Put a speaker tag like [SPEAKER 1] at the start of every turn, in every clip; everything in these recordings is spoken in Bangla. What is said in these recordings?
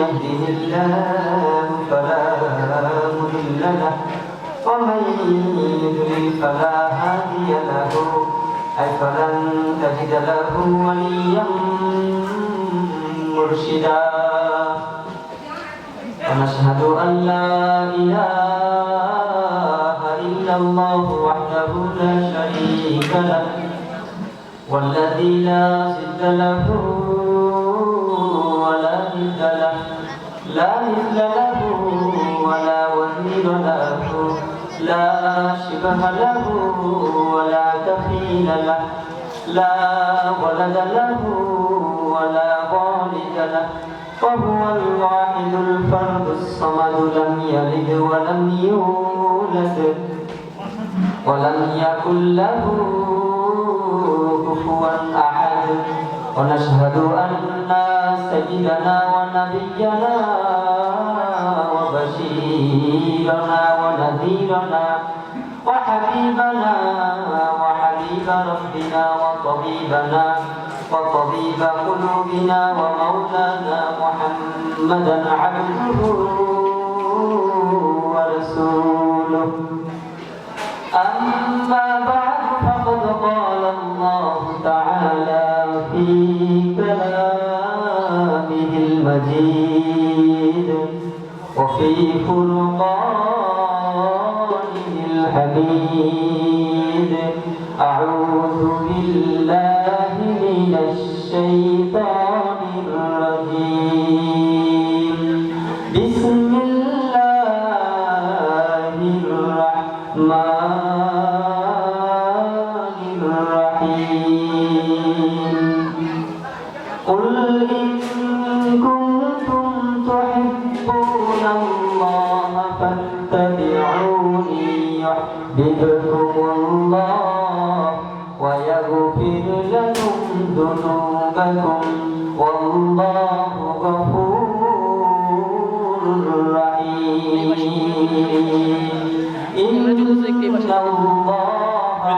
[SPEAKER 1] يهده الله فلا مضل له ومن يضلل فلا هادي له. أي فلن تجد له وليا مرشدا. ونشهد أن لا إله إلا الله وحده لا شريك له والذي لا ضد له لا مثل له ولا وزير له. لا شبه له ولا كفيل له. لا ولد له ولا والد له. وهو الواحد الفرد الصمد لم يلد ولم يولد. ولم يكن له كفوا أحد. ونشهد أن سيدنا ونبينا وبشيرنا ونذيرنا وحبيبنا وحبيب ربنا وطبيبنا وطبيب قلوبنا ومولانا محمدا عبده ورسوله. أما بعد الحميد أعوذ بالله من الشيطان يحببكم الله ويغفر لكم ذنوبكم والله غفور رحيم إن الله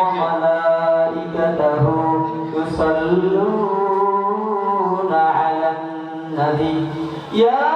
[SPEAKER 1] وملائكته يصلون على النبي يا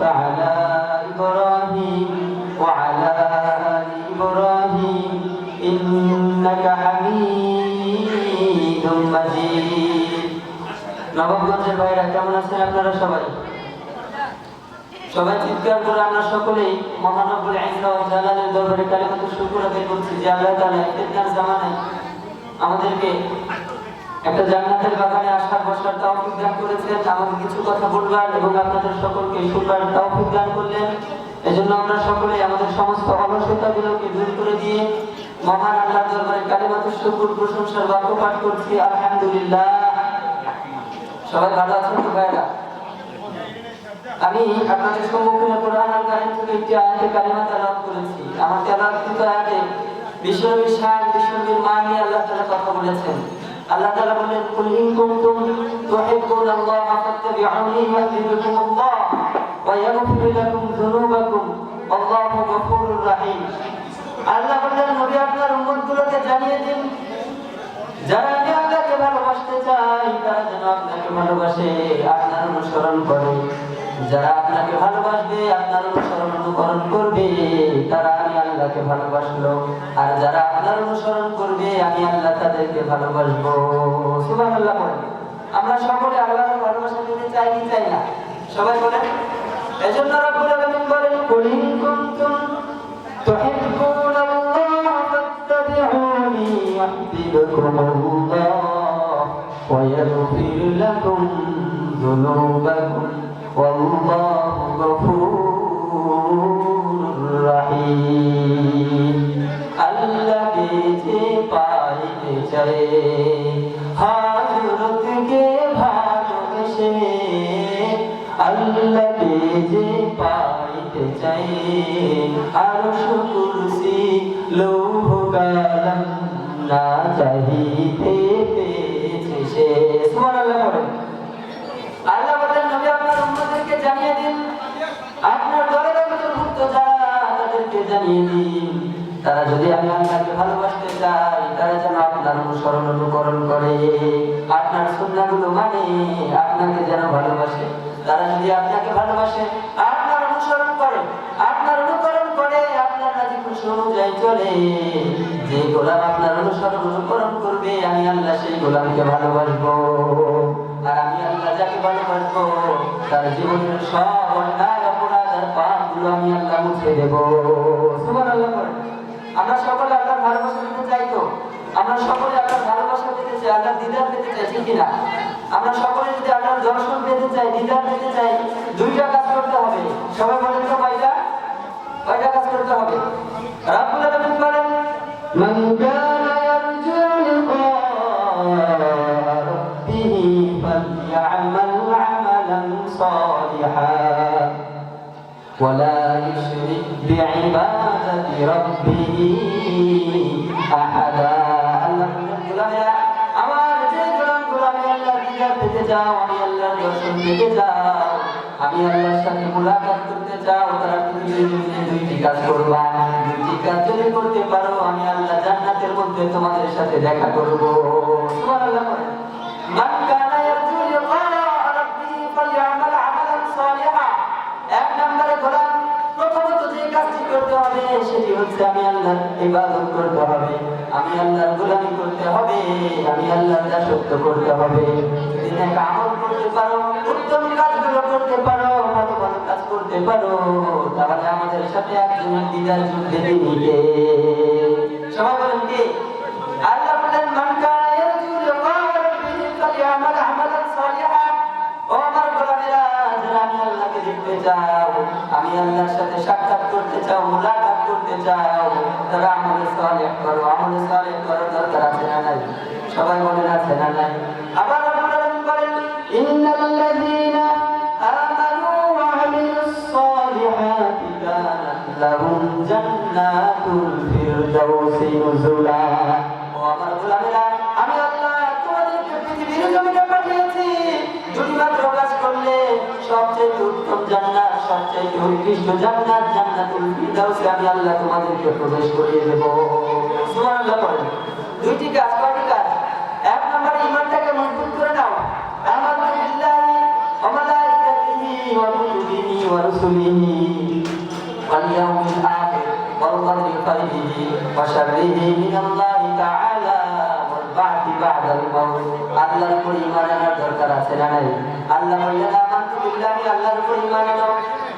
[SPEAKER 1] باركت على إبراهيم وعلى آل إبراهيم إنك حميد مجيد নবাবগঞ্জের ভাইরা কেমন আছেন আপনারা সবাই সবাই চিৎকার করে আমরা সকলেই মহানবুল আইনরা ও জালালের দরবারে কালিমাতু শুকর আদায় করছি যে আল্লাহ তাআলা ফিতনার জামানায় আমাদেরকে একটা জান্নাতের বাগানে আসার বসার তৌফিক দান করেছেন আমাকে কিছু কথা বলবার এবং আপনাদের সকলকে শুনবার তৌফিক দান করলেন। এজন্য আমরা সকলেই আমাদের সমস্ত অলসতাগুলোকে দূর করে দিয়ে মহান আল্লাহ দরবারে কালিমাতু শুকর, প্রশংসার বাক্য পাঠ করছি। আলহামদুলিল্লাহ। সবাই ভালো আছেন তো ভাইরা? আমি আপনাদের সম্মুখীন কোরআন আল কারিম থেকে একটি আয়াতে কালিমা তেলাওয়াত করেছি। আমার তেলাওয়াতকৃত আয়াতে বিশ্বনবীর শান বিশ্বনবীর মান নিয়ে আল্লাহ তাআলা কথা বলেছেন। আল্লাহ তাআলা বলেন, কুল ইন কুনতুম তুহিব্বুনাল্লাহ ফাত্তাবিউনি ইউহিব্বুকুমুল্লাহ ওয়া ইয়াগফির লাকুম যুনুবাকুম, আল্লাহু গফুরুর রহিম। আল্লাহ বললেন, নবী আপনার উম্মতগুলোকে জানিয়ে দিন। যারা আমি আল্লাহকে ভালোবাসতে চাই, তারা যেন আপনাকে ভালোবাসে, আপনার অনুসরণ করে। যারা আপনাকে ভালোবাসবে, আপনার অনুসরণ অনুকরণ করবে, তারা আমি আল্লাহকে ভালোবাসলো। আর যারা আপনার অনুসরণ করবে, আমি আল্লাহ তাদেরকে ভালোবাসবো। সুবাহ আল্লাহ আমরা সকলে আল্লাহর ভালোবাসা নিতে চাই চাই না? সবাই বলেন। এজন্য রব্বুল আলামিন বলেন, কুল ইন কুনতুম তুহিব্বুনাল্লাহ ফাত্তাবিউনি ওয়া ইয়াগফির লাকুম যুনুবাকুম। والله غفور رحيم আল্লাহকে যে পাইতে চাই হাজরতকে ভালোবেসে আল্লাহকে যে পাইতে চাই আরশ কুরসি লৌহ কালাম না চাহিতে পেয়েছে সে সুবহানাল্লাহ তারা যদি আমি আল্লাহকে ভালোবাসতে চাই তারা যেন আপনার অনুসরণ অনুকরণ করে। আপনার সুন্নাহগুলো মানে আপনাকে যেন ভালোবাসে। তারা যদি আপনাকে ভালোবাসে, আপনার অনুসরণ করে, আপনার অনুকরণ করে, আপনার রাজি খুশি অনুযায়ী চলে। যে গোলাম আপনার অনুসরণ অনুকরণ করবে, আমি আল্লাহ সেই গোলামকে ভালোবাসবো। আর আমি আল্লাহ যাকে ভালোবাসবো, তার জীবনের সব অন্যায়, অপরাধ আর আমি আল্লাহ আমরা সকলে আল্লাহর ভালোবাসা পেতে চাই তো? আমরা সকলে আল্লাহর ভালোবাসা পেতে চাই, আল্লাহর দিদার পেতে চাই কিনা? আমরা সকলে যদি আল্লাহর দর্শন পেতে চাই, দিদার পেতে চাই, দুইটা কাজ করতে হবে। সবাই বলেন তো ভাইরা কয়টা কাজ করতে হবে? রাব্বুল আলামিন বলেন আমার যে গোলাম গোলামে আল্লাহ দিদার পেতে যাও আমি আল্লাহর আমি আল্লাহর সাথে মুলাকাত করতে চাও তারা পৃথিবীর জমিনে দুইটি কাজ করবা দুইটি কাজ যদি করতে পারো আমি আল্লাহ জান্নাতের মধ্যে তোমাদের সাথে দেখা করব সুবহানাল্লাহ আমি আল্লাহর ইবাদত করতে হবে, আমি আল্লাহর গোলামি করতে হবে, আমি আল্লাহর দাসত্ব করতে হবে। আমল করতে পারো, উত্তম কাজগুলো করতে পারো, ভালো ভালো কাজ করতে পারো, তাহলে আমাদের সাথে একজন দিদার যুদ্ধে সবাই বলেন কি? আল্লাহ বলেন, মান যারা আমি আল্লাহর সাথে সাক্ষাৎ করতে চাও করতে চাও তারা আমলে সালে করো আমলে সালে করো দরকার আছে না নাই। সবাই বলেন আছে না নাই। আবার আপনারা বলেন, ইন্নাল্লাযীনা আমানু ওয়া আমিলুস সালিহাতি কানাত লাহুম জান্নাতুল ফিরদাউসি নুজুলা তার চাইতে আল্লাহ তোমাদেরকে প্রবেশ করে নাও। আমানু বিল্লাহি ওয়া মালাইকাতিহি ওয়া কুতুবিহি ওয়া রুসুলিহি। ওয়াল ইয়াউমিল আখির ওয়াল কদরি খাইরিহি ওয়া শাররিহি মিনাল্লাহি তাআলা ওয়াল বা'দি আল্লাহর উপর আনার দরকার আছে না নাই? আল্লাহ বলেন আমানু আল্লাহর উপর আনো।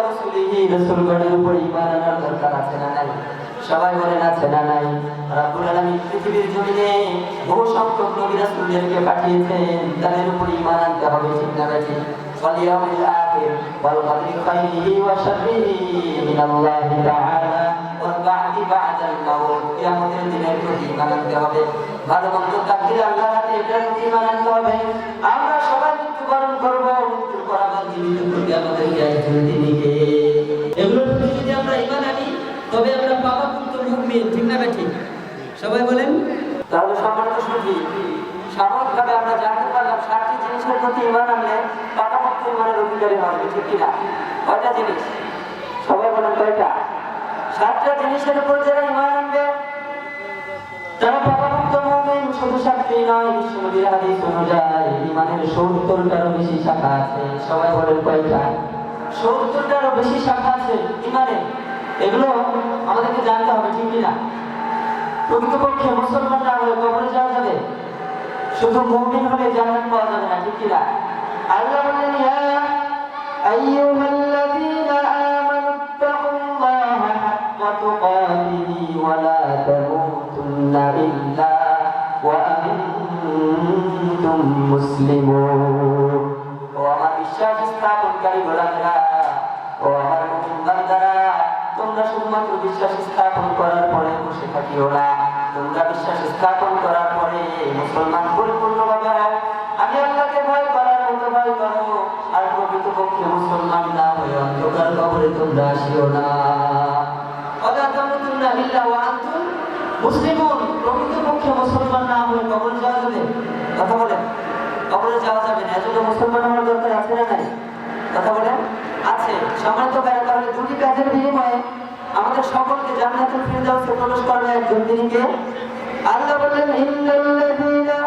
[SPEAKER 1] রাসূলিহি রাসূলগণের হবে ভালো মন্দ তাকদীর আমরা সবাই মৃত্যুবরণ করব মৃত্যুর পর তিনিকে এগুলোর প্রতি যদি আমরা ঈমান আনি, তবে আমরা মুক্ত
[SPEAKER 2] মুমিন, ঠিক না সবাই বলেন?
[SPEAKER 1] তাহলে সম্মানিত শুধু সাময়িকভাবে আমরা জানতে পারলাম সাতটি জিনিসের প্রতি ইমান আনলে পাকাপোক্ত ইমানের অধিকারী হবে কয়টা জিনিস? সবাই বলেন কয়টা? সাতটা জিনিসের উপর ইমান আনবে, তারা শুধু সাক্ষী নয়, বিশ্বনবীর হাদিস অনুযায়ী ইমানের সত্তরটারও বেশি শাখা আছে। সবাই বলেন কয়টা? সত্তরটারও বেশি শাখা আছে ইমানে। এগুলো আমাদেরকে জানতে হবে, ঠিক কিনা? প্রকৃতপক্ষে মুসলমানরা হলে কবরে যাওয়া যাবে। শুধু মুমিন হলে জান্নাত পাওয়া যাবে না, ঠিক কিনা? আল্লাহ বললেন বসে থাকিও না তোমরা বিশ্বাস স্থাপন করার পরে মুসলমান পরিপূর্ণভাবে আমি আল্লাহকে ভয় করার মতো ভয় করো আর প্রকৃতপক্ষে মুসলমান না হয়ে অন্ধকার কবরে তোমরা আসিও না। মুসলিমুন না হয়ে কবরে যাওয়া যাবে? কথা বলেন। কবরে যাওয়া যাবে না, এজন্য মুসলমান হওয়ার দরকার আছে না নাই? কথা বলেন। আছে সম্মানিত ভাইরা তাহলে দুটি কাজের বিনিময়ে আমাদের সকলকে জান্নাতে ফিরদাউসে প্রবেশ করবে একজন তিনি কে আল্লাহ বললেন, ইন্নাল্লাযীনা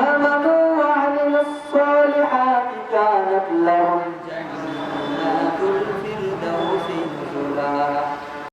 [SPEAKER 1] আমানু ওয়া আমিলুস সালিহাতি কানাত লাহুম